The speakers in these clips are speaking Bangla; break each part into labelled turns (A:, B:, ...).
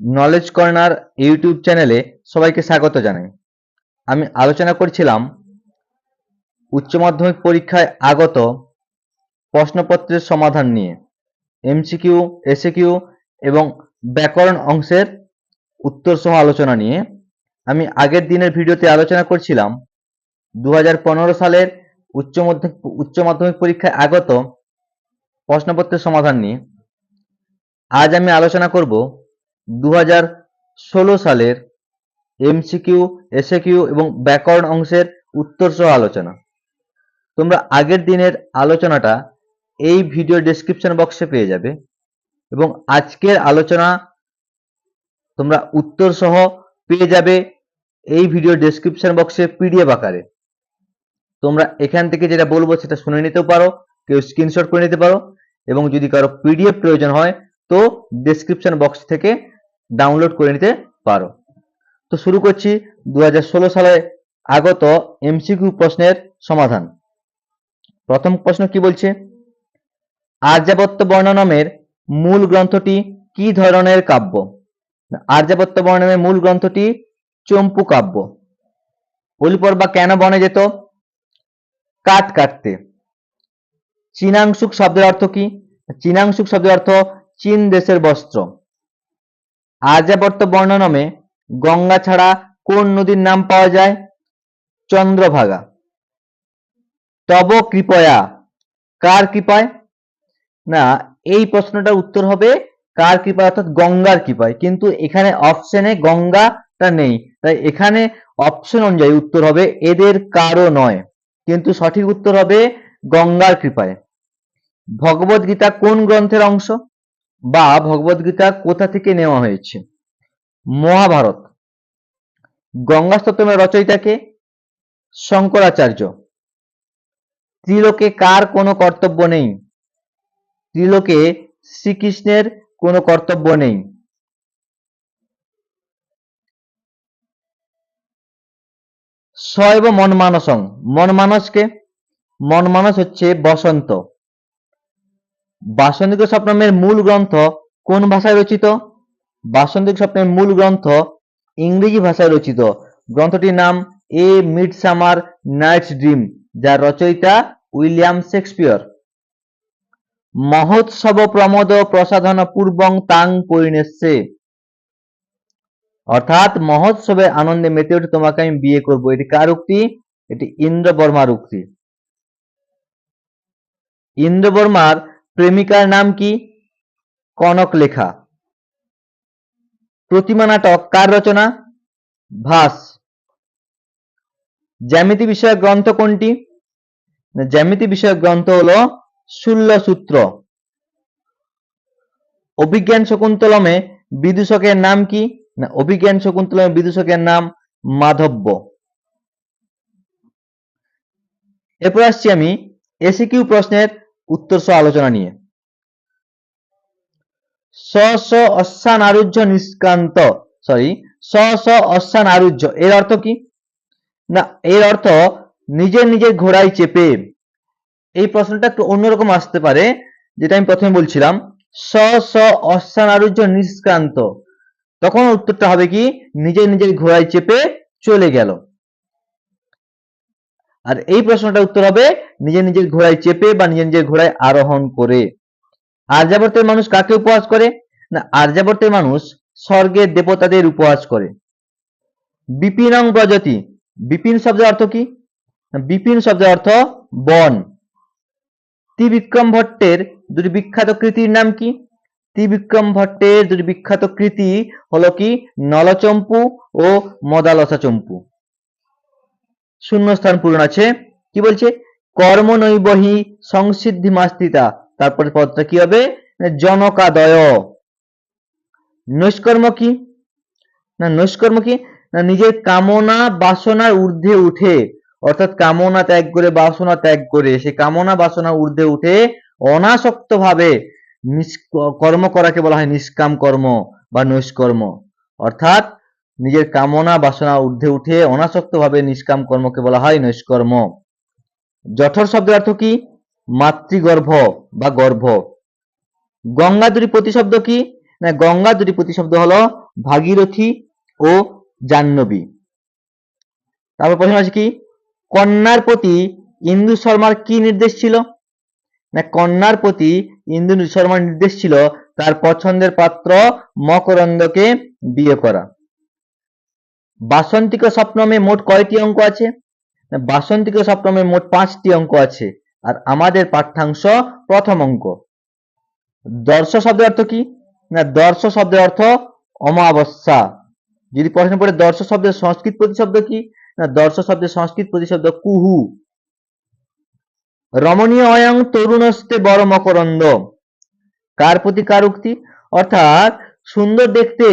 A: নলেজ কর্নার ইউটিউব চ্যানেলে সবাইকে স্বাগত জানাই। আমি আলোচনা করছিলাম উচ্চ মাধ্যমিক পরীক্ষায় আগত প্রশ্নপত্রের সমাধান নিয়ে। এমসিকিউ এসএকিউ এবং ব্যাকরণ অংশের উত্তর সহ আলোচনা নিয়ে। আমি আগের দিনের ভিডিওতে আলোচনা করছিলাম দু হাজার পনেরো সালের উচ্চ মাধ্যমিক উচ্চ মাধ্যমিক পরীক্ষায় আগত প্রশ্নপত্রের সমাধান নিয়ে। আজ আমি আলোচনা করব দু হাজার ষোলো সালের এমসিকিউ এসএকিউ এবং ব্যাকরণ অংশের উত্তর সহ আলোচনা। তোমরা আগের দিনের আলোচনাটা এই ভিডিও ডেসক্রিপশন বক্সে পেয়ে যাবে এবং আজকের আলোচনা তোমরা উত্তর সহ পেয়ে যাবে এই ভিডিও ডেসক্রিপশন বক্সে পিডিএফ আকারে। তোমরা এখান থেকে যেটা বলব সেটা শুনে নিতেও পারো, কেউ স্ক্রিনশট করে নিতে পারো এবং যদি কারও পিডিএফ প্রয়োজন হয় তো ডেসক্রিপশন বক্স থেকে ডাউনলোড করে নিতে পারো। তো শুরু করছি দু হাজার ষোলো সালে আগত এমসিকিউ প্রশ্নের সমাধান। প্রথম প্রশ্ন কি বলছে? আর্যাবত্ত বর্ণনামের মূল গ্রন্থটি কি ধরনের কাব্য? আর্যাবত্ত বর্ণনামের মূল গ্রন্থটি চম্পু কাব্য। অলিপর বা কেন বনে যেত? কাঠ কাটতে। চীনাংশুক শব্দের অর্থ কি? চীনাংশুক শব্দের অর্থ চীন দেশের বস্ত্র। আর্যাবর্ত বর্ণনামে গঙ্গা ছাড়া কোন নদীর নাম পাওয়া যায়? চন্দ্রভাগা। তব কৃপয়া। কার কৃপায়? না, এই প্রশ্নটার উত্তর হবে কার কৃপায়, অর্থাৎ গঙ্গার কৃপায়। কিন্তু এখানে অপশনে গঙ্গাটা নেই। তাই এখানে অপশন অনুযায়ী উত্তর হবে এদের কারও নয়। কিন্তু সঠিক উত্তর হবে গঙ্গার কৃপায়। ভগবত গীতা কোন গ্রন্থের অংশ? বা ভগবত গীতা কোথা থেকে নেওয়া হয়েছে? মহাভারত। গঙ্গা স্তোত্রের রচয়িতাকে শঙ্করাচার্য। ত্রিলোকে কার কোনো কর্তব্য নেই? ত্রিলোকে শ্রীকৃষ্ণের কোনো কর্তব্য নেই। শৈব মন মানসং মন মানসকে মন মানস হচ্ছে বসন্ত। বাসন্তিক স্বপ্নমের মূল গ্রন্থ কোন ভাষায় রচিত? বাসন্তিক স্বপ্নের মূল গ্রন্থ ইংরেজি ভাষায় রচিত। গ্রন্থটির নাম এ মিড সামার নাইটস ড্রিম যার রচয়িতা উইলিয়াম শেক্সপিয়র। মহোৎসব প্রমোদ প্রসাধন পূর্বং তাং পরিণেছে অর্থাৎ মহোৎসবে আনন্দে মেতে উঠে তোমাকে আমি বিয়ে করব। এটি কার উক্তি? এটি ইন্দ্র বর্মার উক্তি। ইন্দ্র বর্মার প্রেমিকার নাম কি? কনক লেখা। প্রতিমা নাটক কার রচনা? ভাস। জ্যামিতি বিষয়ক গ্রন্থ কোনটি? জ্যামিতি বিষয়ক গ্রন্থ হল সূত্র। অভিজ্ঞান শকুন্তলমে বিদূষকের নাম কি? না, অভিজ্ঞান শকুন্তলমে বিদূষকের নাম মাধব্য। এরপর আসছি আমি এসিকিউ প্রশ্নের উত্তর সহ আলোচনা নিয়ে। স স অশ্বান আরুহ্য নিষ্কান্ত সরি স স অশ্বান আরুহ্য এর অর্থ কি? না, এর অর্থ নিজের নিজের ঘোড়ায় চেপে। এই প্রশ্নটা একটু অন্যরকম আসতে পারে, যেটা আমি প্রথমে বলছিলাম। স স অশ্বান আরুহ্য নিষ্কান্ত তখন উত্তরটা হবে কি? নিজের নিজের ঘোড়ায় চেপে চলে গেল। আর এই প্রশ্নটা উত্তর হবে নিজের নিজের ঘোড়ায় চেপে বা নিজের নিজের ঘোড়ায় আরোহণ করে। আর্যাবর্তের মানুষ কাকে উপহাস করে? না, আর্যাবর্তের মানুষ স্বর্গের দেবতাদের উপহাস করে। বিপিনং প্রজাতি বিপিন শব্দের অর্থ কি? বিপিন শব্দের অর্থ বন। ত্রিবিক্রম ভট্টের দুটি বিখ্যাত কৃতির নাম কি? ত্রিবিক্রম ভট্টের দুটি বিখ্যাত কৃতি হলো কি? নলচম্পু ও মদালসা চম্পু শূন্যস্থান পূরণ আছে। কি বলছে? কর্ম নৈবহি সংসিদ্ধি মাস্তিতা তারপরে পদটা কি হবে? জনকাদয়। নৈষ্কর্ম কি? না, নৈষ্কর্ম কি? না, নিজের কামনা বাসনার ঊর্ধ্বে উঠে, অর্থাৎ কামনা ত্যাগ করে, বাসনা ত্যাগ করে সে কামনা বাসনা ঊর্ধ্বে উঠে অনাসক্ত ভাবে কর্ম করাকে বলা হয় নিষ্কাম কর্ম বা নৈষ্কর্ম। অর্থাৎ নিজের কামনা বাসনা ঊর্ধ্বে উঠে অনাসক্ত ভাবে নিষ্কাম কর্মকে বলা হয় নৈষ্কর্ম। জঠর শব্দের অর্থ কি? মাতৃগর্ভ বা গর্ভ। গঙ্গাধরী প্রতিশব্দ কি? না, গঙ্গা দুটি প্রতিশব্দ হলো ভাগীরথী ও জাহ্নবী। তারপর প্রশ্ন আছে কি? কন্যার প্রতি ইন্দু শর্মার কি নির্দেশ ছিল? না, কন্যার প্রতি ইন্দু শর্মার নির্দেশ ছিল তার পছন্দের পাত্র মকরন্দকে বিয়ে করা। বাসন্তিক সপ্তমে মোট কয়টি অঙ্ক আছে? বাসন্তিক সপ্তমে মোট পাঁচটি অঙ্ক আছে, আর আমাদের পাঠ্যাংশ প্রথম অঙ্ক। দর্শ শব্দের অর্থ কি? না, দর্শ শব্দের অর্থ অমাবস্যা। যদি প্রশ্ন পড়ে, দর্শ শব্দের সংস্কৃত প্রতিশব্দ কি? না, দর্শ শব্দের সংস্কৃত প্রতিশব্দ কুহু। রমণীয় অয়ং তরুণস্তে বড় মকরন্দ। কার প্রতি কার উক্তি? অর্থাৎ, সুন্দর দেখতে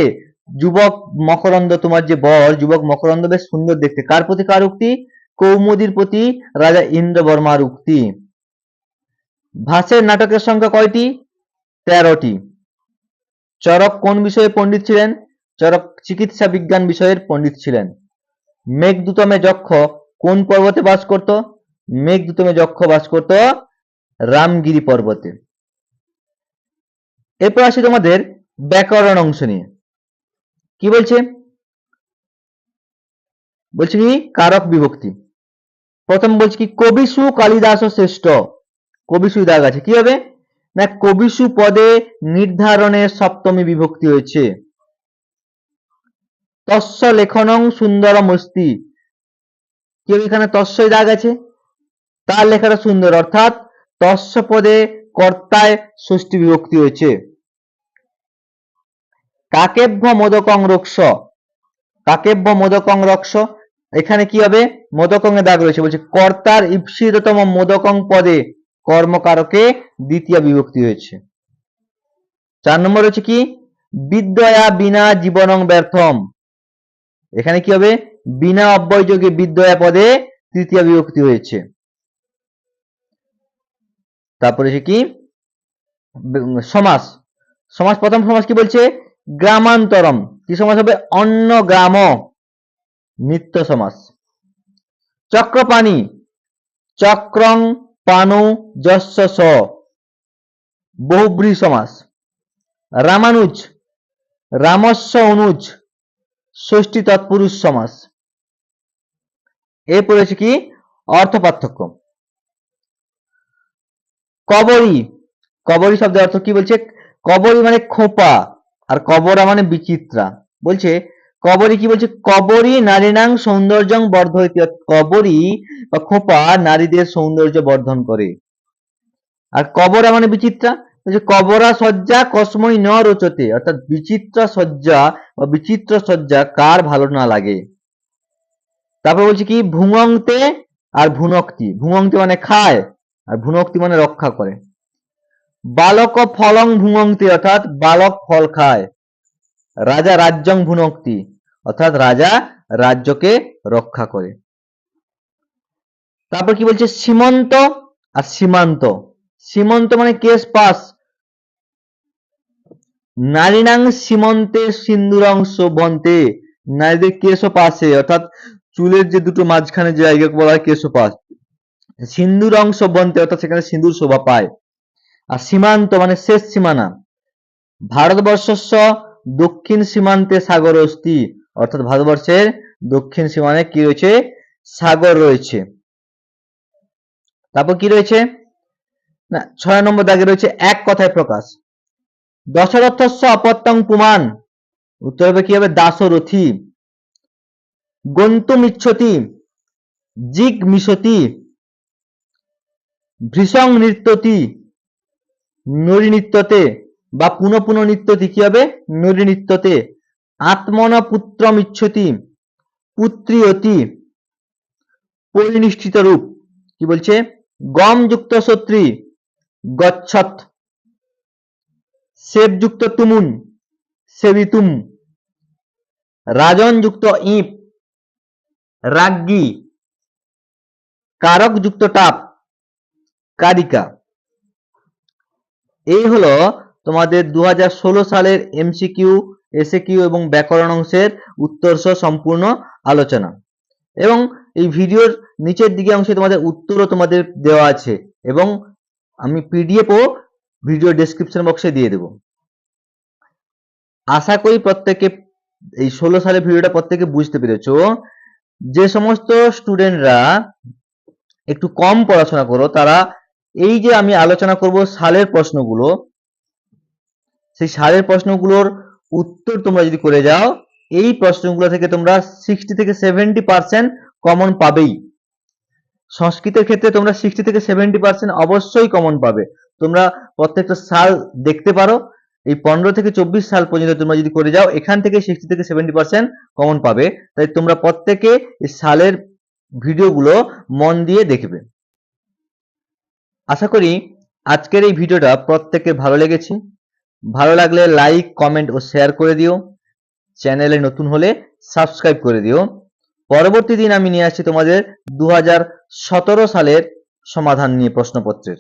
A: যুবক মকরন্দ তোমার যে বর, যুবক মকরন্দ বেশ সুন্দর দেখতে। কার প্রতি কার উক্তি? কৌমুদীর প্রতি রাজা ইন্দ্রবর্মার উক্তি। ভাষের নাটকের সংখ্যা কয়টি? তেরোটি। চরক কোন বিষয়ে পণ্ডিত ছিলেন? চরক চিকিৎসা বিজ্ঞান বিষয়ের পণ্ডিত ছিলেন। মেঘদূতমে যক্ষ কোন পর্বতে বাস করত? মেঘদূতমে যক্ষ বাস করত রামগিরি পর্বতে। এরপর আসি তোমাদের ব্যাকরণ অংশ নিয়ে। কি বলছে? বলছে কি? কারক বিভক্তি। প্রথম বলছি কি কবিসু কালিদাস শ্রেষ্ঠ। কবিসু দাগ আছে, কি হবে? না কবিসু পদে নির্ধারণে সপ্তমী বিভক্তি হয়েছে। তস্য লেখনং সুন্দরম অস্তি কি এখানে তস্যই দাগ আছে? তার লেখাটা সুন্দর, অর্থাৎ তস্য পদে কর্তায় ষষ্ঠী বিভক্তি হয়েছে। কাকেভ্য মোদকং রক্ষ। কাকেভ্য মোদকং রক্ষ এখানে কি হবে? মোদকং দাগ রয়েছে। বলছে, কর্তার ঈপ্সিততম মোদকং পদে কর্মকারকে দ্বিতীয় বিভক্তি হয়েছে। চার নম্বর হচ্ছে কি? বিদ্যয়া বিনা জীবনং ব্যর্থম। এখানে কি হবে? বিনা অব্যয়যোগে বিদ্যয়া পদে তৃতীয় বিভক্তি হয়েছে। তারপরে কি? সমাস। সমাস প্রথম সমাজ কি বলছে? গ্রামান্তরম। কি সমাস হবে? অন্য গ্রাম নিত্য সমাস চক্রপাণি। চক্রং পানু যস্য স। বহুব্রী সমাস। রামানুজ। রামস্য অনুজ। ষষ্ঠী তৎপুরুষ সমাস। এরপর হচ্ছে কি? অর্থ পার্থক্য। কবরী। কবরী শব্দের অর্থ কি বলছে? কবরী মানে খোপা আর কবরা মানে বিচিত্রা। বলছে কবরী কি বলছে? কবরী নারীনাং সৌন্দর্যং অর্থাৎ কবরী বা খোপা নারীদের সৌন্দর্য বর্ধন করে। আর কবরা মানে বিচিত্রা? কবরা সজ্জা কসমই ন রোচতে। অর্থাৎ বিচিত্রা সজ্জা বা বিচিত্র সজ্জা কার ভালো না লাগে? তারপর বলছে কি? ভুঙংতে আর ভুনক্তি। ভুঙংতি মানে খায়, আর ভুনক্তি মানে রক্ষা করে। বালক ফলং ভুঙংতি, অর্থাৎ বালক ফল খায়। রাজা রাজ্যং ভুনক্তি। অর্থাৎ রাজা রাজ্যকে রক্ষা করে। তারপর কি বলছে? সীমন্ত আর সীমান্ত। সীমন্ত মানে কেস পাস। নারীনাং সীমন্তে সিন্দুরং শোভন্তে। নারীদের কেশও পাশে অর্থাৎ চুলের যে দুটো মাঝখানে যে জায়গাকে বলা হয় কেশও পাস। সিন্দুর অংশ বনতে অর্থাৎ সেখানে সিন্দুর শোভা পায়। আর সীমান্ত মানে শেষ সীমানা। ভারতবর্ষস্য দক্ষিণ সীমান্তে সাগর অস্তি অর্থাৎ ভারতবর্ষের দক্ষিণ সীমানে কি রয়েছে? সাগর রয়েছে। তারপর কি রয়েছে? না, ছয় নম্বর দাগে রয়েছে এক কথায় প্রকাশ। দশরথস্য অপত্যং পুমান। উত্তর হবে কি হবে? দাসরথী গন্তুম ইচ্ছতি। জিগ মিশতি। ভৃষং নৃত্যতি। নরী নৃত্যতে। বা পুনঃ পুনঃ নৃত্যতি কি হবে? নরী নৃত্যতে। আত্মন পুত্রম ইচ্ছতি অতি পরিনিষ্ঠিত রূপ কি বলছে? গম যুক্ত সত্রী গচ্ছত সেব যুক্ত তুমুন সেবিতুম। রাজন যুক্ত ইপ, রাজ্ঞী কারক যুক্ত টাপ, কারিকা। এই হলো তোমাদের দু হাজার ষোলো সালের এমসিকিউ এসএকিউ এবং ব্যাকরণ অংশের উত্তর সহ সম্পূর্ণ আলোচনা। এবং এই ভিডিওর নিচের দিকে অংশে তোমাদের উত্তরও তোমাদের দেওয়া আছে এবং আমি পিডিএফ ও ভিডিও ডেসক্রিপশন বক্সে দিয়ে দেবো। আশা করি প্রত্যেকে এই ষোলো সালের ভিডিওটা প্রত্যেকে বুঝতে পেরেছ। যে সমস্ত স্টুডেন্টরা একটু কম পড়াশোনা করো, তারা এই যে আমি আলোচনা করব সালের প্রশ্নগুলো, সেই সালের প্রশ্নগুলোর উত্তর তোমরা যদি করে যাও, এই প্রশ্নগুলো থেকে তোমরা সিক্সটি থেকে সেভেন্টি পার্সেন্ট কমন পাবেই। সংস্কৃতের ক্ষেত্রে তোমরা সিক্সটি থেকে সেভেন্টি পার্সেন্ট অবশ্যই কমন পাবে। তোমরা প্রত্যেকটা সাল দেখতে পারো, এই পনেরো থেকে চব্বিশ সাল পর্যন্ত তোমরা যদি করে যাও, এখান থেকে সিক্সটি থেকে সেভেন্টি পার্সেন্ট কমন পাবে। তাই তোমরা প্রত্যেকে এই সালের ভিডিওগুলো মন দিয়ে দেখবে। আশা করি আজকের এই ভিডিওটা প্রত্যেকের ভালো লেগেছে। ভালো লাগলে লাইক কমেন্ট ও শেয়ার করে দিও। চ্যানেলে নতুন হলে সাবস্ক্রাইব করে দিও। পরবর্তী দিন আমি নিয়ে আসছি তোমাদের দু হাজার সতেরো সালের সমাধান নিয়ে প্রশ্নপত্রের।